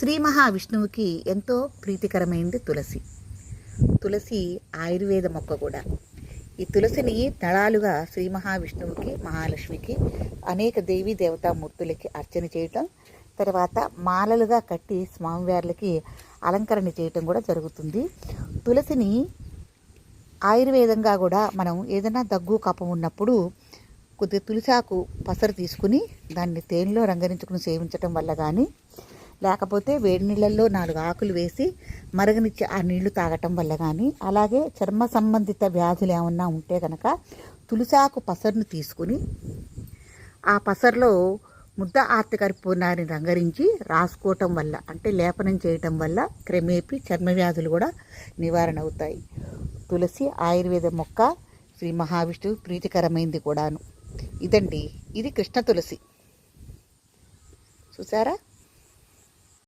శ్రీ మహావిష్ణువుకి ఎంతో ప్రీతికరమైంది తులసి. తులసి ఆయుర్వేద మొక్క కూడా. ఈ తులసిని దళాలుగా శ్రీ మహావిష్ణువుకి మహాలక్ష్మికి అనేక దేవీ దేవతామూర్తులకి అర్చన చేయటం తర్వాత మాలలుగా కట్టి స్వామివార్లకి అలంకరణ చేయటం కూడా జరుగుతుంది. తులసిని ఆయుర్వేదంగా కూడా మనం ఏదైనా దగ్గు కపం ఉన్నప్పుడు కొద్దిగా తులసాకు పసరు తీసుకుని దాన్ని తేనెలో రంగరించుకుని సేవించటం వల్ల కానీ లేకపోతే వేడి నీళ్ళల్లో నాలుగు ఆకులు వేసి మరగనిచ్చి ఆ నీళ్ళు తాగటం వల్ల కానీ అలాగే చర్మ సంబంధిత వ్యాధులు ఏమన్నా ఉంటే కనుక తులసాకు పసరును తీసుకుని ఆ పసరులో ముద్ద ఆర్తికర్పూర్ణాన్ని రంగరించి రాసుకోవటం వల్ల అంటే లేపనం చేయటం వల్ల క్రమేపీ చర్మ వ్యాధులు కూడా నివారణ అవుతాయి. తులసి ఆయుర్వేద మొక్క శ్రీ మహావిష్ణువు ప్రీతికరమైంది కూడాను. ఇదండి ఇది కృష్ణ తులసి. చూసారా